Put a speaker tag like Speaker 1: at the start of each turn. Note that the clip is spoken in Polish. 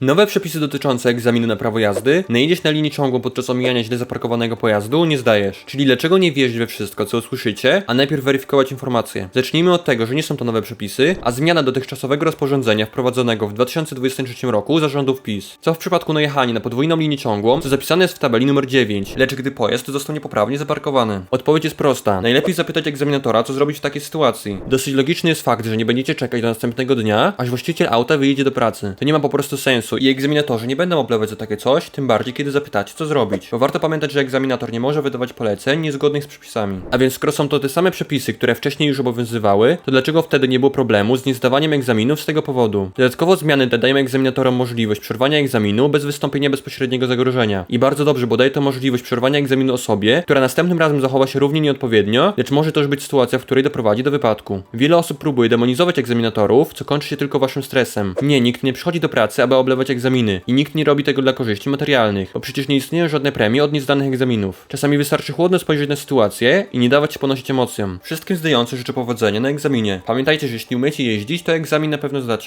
Speaker 1: Nowe przepisy dotyczące egzaminu na prawo jazdy. Najedziesz na linii ciągłą podczas omijania źle zaparkowanego pojazdu, nie zdajesz. Czyli dlaczego nie wierzyć we wszystko, co usłyszycie, a najpierw weryfikować informacje. Zacznijmy od tego, że nie są to nowe przepisy, a zmiana dotychczasowego rozporządzenia wprowadzonego w 2023 roku zarządów PiS. Co w przypadku najechania na podwójną linię ciągłą, co zapisane jest w tabeli numer 9, lecz gdy pojazd został niepoprawnie zaparkowany. Odpowiedź jest prosta. Najlepiej zapytać egzaminatora, co zrobić w takiej sytuacji. Dosyć logiczny jest fakt, że nie będziecie czekać do następnego dnia, aż właściciel auta wyjedzie do pracy. To nie ma po prostu sensu i egzaminatorzy nie będą oblewać za takie coś, tym bardziej kiedy zapytacie, co zrobić. Bo warto pamiętać, że egzaminator nie może wydawać poleceń niezgodnych z przepisami. A więc skoro są to te same przepisy, które wcześniej już obowiązywały, to dlaczego wtedy nie było problemu z niezdawaniem egzaminów z tego powodu? Dodatkowo zmiany te dają egzaminatorom możliwość przerwania egzaminu bez wystąpienia bezpośredniego zagrożenia. I bardzo dobrze, bo daje to możliwość przerwania egzaminu osobie, która następnym razem zachowa się równie nieodpowiednio, lecz może też być sytuacja, w której doprowadzi do wypadku. Wiele osób próbuje demonizować egzaminatorów, co kończy się tylko waszym stresem. Nie, nikt nie przychodzi do pracy, aby oblewać egzaminy. I nikt nie robi tego dla korzyści materialnych, bo przecież nie istnieją żadne premie od niezdanych egzaminów. Czasami wystarczy chłodno spojrzeć na sytuację i nie dawać się ponosić emocjom. Wszystkim zdającym życzę powodzenia na egzaminie. Pamiętajcie, że jeśli umiecie jeździć, to egzamin na pewno zdacie.